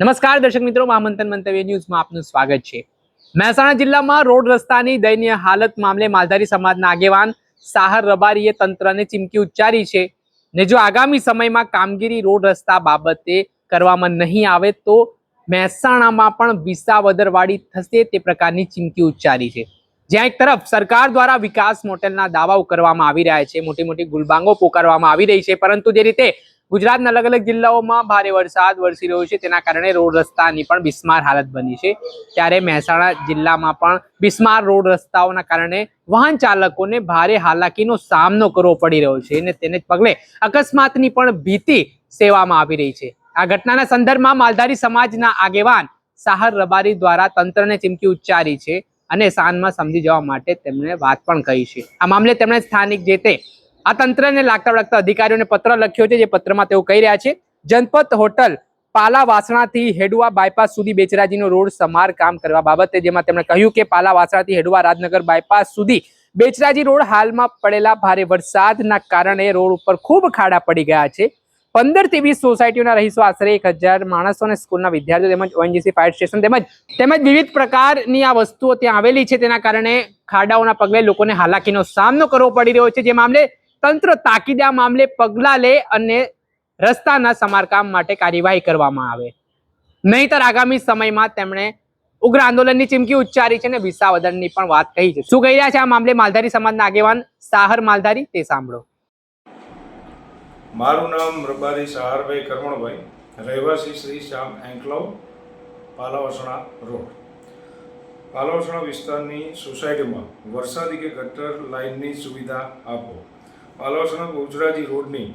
નમસ્કાર દર્શક મિત્રો મહામંથન મંતવ્ય ન્યૂઝમાં આપનું સ્વાગત છે. મહેસાણા જિલ્લામાં રોડ રસ્તાની દયનીય હાલત મામલે માલધારી સમાજના આગેવાન સાહર રબારીએ તંત્રને ચીમકી ઉચ્ચારી છે ને જો આગામી સમયમાં કામગીરી રોડ રસ્તા બાબતે કરવામાં નહીં આવે તો મહેસાણામાં પણ વિસાવદરવાળી થશે તે પ્રકારની ચીમકી ઉચ્ચારી છે. જ્યાં એક તરફ સરકાર દ્વારા વિકાસ મોટેલના દાવાઓ કરવામાં આવી રહ્યા છે મોટી મોટી ગુલબાંગો પોકારવામાં આવી રહી છે, પરંતુ જે રીતે ગુજરાતના અલગ અલગ જિલ્લાઓમાં ભારે વરસાદ વરસી રહ્યો છે. તેના કારણે રોડ રસ્તાની પણ બિસ્માર હાલત બની છે. ત્યારે મહેસાણા જિલ્લામાં પણ બિસ્માર રોડ રસ્તાઓના કારણે વાહન ચાલકોને ભારે હાલાકીનો સામનો કરવો પડી રહ્યો છે અને તેને પગલે અકસ્માતની પણ ભીતિ સેવામાં આવી રહી છે. આ ઘટનાના સંદર્ભમાં માલધારી સમાજના આગેવાન સાહર રબારી દ્વારા તંત્રને ચીમકી ઉચ્ચારી છે અને સાંજમાં સમજી જવા માટે તેમણે વાત પણ કહી છે. આ મામલે તેમણે સ્થાનિક જે આ તંત્રને લાગતા વળગતા અધિકારીઓને પત્ર લખ્યો છે, જે પત્રમાં તેઓ કહી રહ્યા છે જનપત હોટલ પાલા વાસણાથી હેડુઆ બાયપાસ સુધી બેચરાજીનો રોડ સમારકામ કરવા બાબતે, જેમાં તેમણે કહ્યું કે પાલા વાસણાથી હેડુઆ રાજનગર બાયપાસ સુધી બેચરાજી રોડ હાલમાં પડેલા ભારે વરસાદના કારણે રોડ ઉપર ખૂબ ખાડા પડી ગયા છે. પંદરથી વીસ સોસાયટીઓના રહીશો આશરે એક હજાર માણસો અને સ્કૂલના વિદ્યાર્થીઓ તેમજ ઓએનજીસી ફાયર સ્ટેશન તેમજ તેમજ વિવિધ પ્રકારની આ વસ્તુઓ ત્યાં આવેલી છે. તેના કારણે ખાડાઓના પગલે લોકોને હાલાકીનો સામનો કરવો પડી રહ્યો છે. જે મામલે તંત્ર તાકીદે મામલે પગલાં લે અને રસ્તાના સમારકામ માટે કાર્યવાહી કરવામાં આવે. નહીતર આગામી સમયમાં તેમણે ઉગ્ર આંદોલનની ચીમકી ઉચ્ચારી છે અને વિસાવદનની પણ વાત કહી છે. શું કહી રહ્યા છે આ મામલે માલધારી સમાજના આગેવાન સાહર માલધારી તે સાંભળો. મારું નામ રબારી સહારભાઈ કરમણભાઈ, રહેવાસી શ્રી શ્યામ એન્કલવ, પાલાવસણા રોડ. પાલાવસણા વિસ્તારની સોસાયટીમાં વરસાદી કે ગટર લાઇનની સુવિધા આપો. પાલાવસણા ગુજરાતી રોડની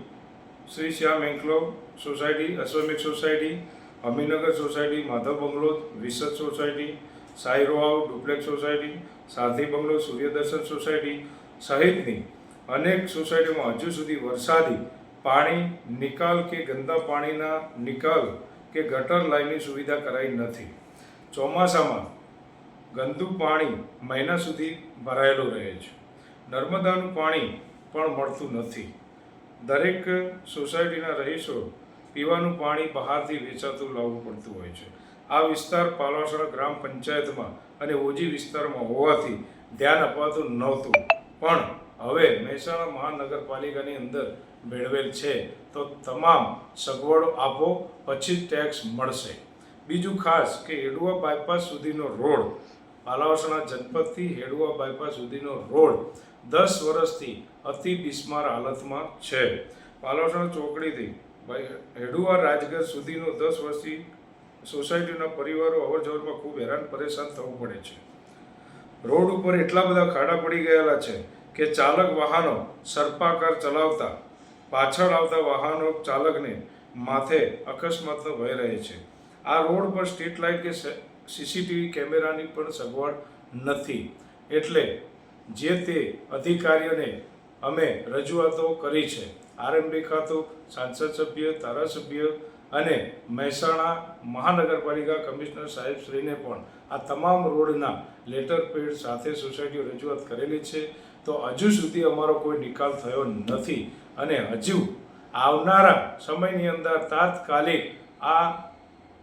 Shri Shyam enclave society Ashwamik society, Aminagar society, Madhav bungalow, Visad society Sairo house duplex society Sathi bungalow, Suryadarshan society સહિતની અનેક સોસાયટીમાં હજુ સુધી વરસાદી પાણી, નિકાલ કે ગંદા પાણીના નિકાલ કે ગટર લાઇનની સુવિધા કરાઈ નથી. ચોમાસામાં ગંદુ પાણી મહિના સુધી ભરાયેલું રહે છે. નર્મદાનું પાણી પણ મળતું નથી. દરેક સોસાયટીના રહીશો પીવાનું પાણી બહારથી વેચાતું લાવવું પડતું હોય છે. આ વિસ્તાર પાલાસણા ગ્રામ પંચાયતમાં અને ઓજી વિસ્તારમાં હોવાથી ધ્યાન અપાતું નહોતું. પણ હવે મહેસાણા મહાનગરપાલિકાની અંદર મેળવેલ છે તો તમામ સગવડો આપો, પછી ટેક્સ મળશે. બીજું ખાસ કે હેડુઆ બાયપાસ સુધીનો રોડ પાલાવસણા જનપદથી હેડુઆ બાયપાસ સુધીનો રોડ દસ વર્ષથી અતિ બિસ્માર હાલતમાં છે. પાલાવસણા ચોકડીથી હેડુઆ રાજગઢ સુધીનો દસ વર્ષથી સોસાયટીના પરિવારો અવરજવરમાં ખૂબ હેરાન પરેશાન થવું પડે છે. રોડ ઉપર એટલા બધા ખાડા પડી ગયેલા છે કે ચાલક વાહનો સર્પાકાર ચલાવતા, પાછળ આવતા વાહનો ચાલકને માથે અકસ્માતનો ભય રહે છે. આ રોડ પર સ્ટ્રીટ લાઇટ કે સીસીટીવી કેમેરાની પણ સગવડ નથી. એટલે જે તે અધિકારીઓને અમે રજૂઆતો કરી છે આરએમડી ખાતું, સાંસદ સભ્ય, ધારાસભ્ય અને મહેસાણા મહાનગરપાલિકા કમિશનર સાહેબશ્રીને પણ આ તમામ રોડના લેટર પેડ સાથે સોસાયટીઓ રજૂઆત કરેલી છે. તો હજુ સુધી અમારો કોઈ નિકાલ થયો નથી અને હજુ આવનારા સમયની અંદર તાત્કાલિક આ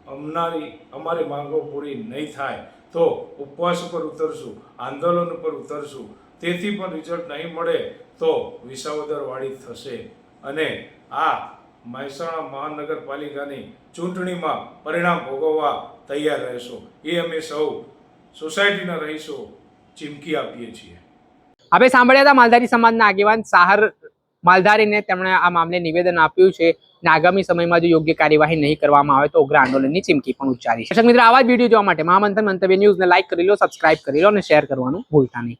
અમનારી અમારી માંગો પૂરી નહીં થાય. તો ઉપવાસ ઉપર ઉતરશું, આંદોલન ઉપર ઉતરશું, તેથી પણ રિઝલ્ટ નહીં મળે તો વિસાવદરવાળી થશે. અને આ મહેસાણા મહાનગરપાલિકાની ચૂંટણીમાં પરિણામ ભોગવવા તૈયાર રહેશો. એ અમે સૌ સોસાયટીના રહીશો ચીમકી આપીએ છીએ. આપણે સાંભળ્યા હતા માલધારી સમાજના આગેવાન સાહર માલધારીને તેમણે આ મામલે નિવેદન આપ્યું છે અને આગામી સમયમાં જો યોગ્ય કાર્યવાહી નહીં કરવામાં આવે તો ઉગ્ર આંદોલનની ચીમકી પણ ઉચ્ચારી છે. મિત્રો, આવા જ વીડિયો જોવા માટે મહામંથન મંતવ્ય ન્યૂઝને લાઈક કરી લો, સબસ્ક્રાઇબ કરી લો અને શેર કરવાનું ભૂલતા નહીં.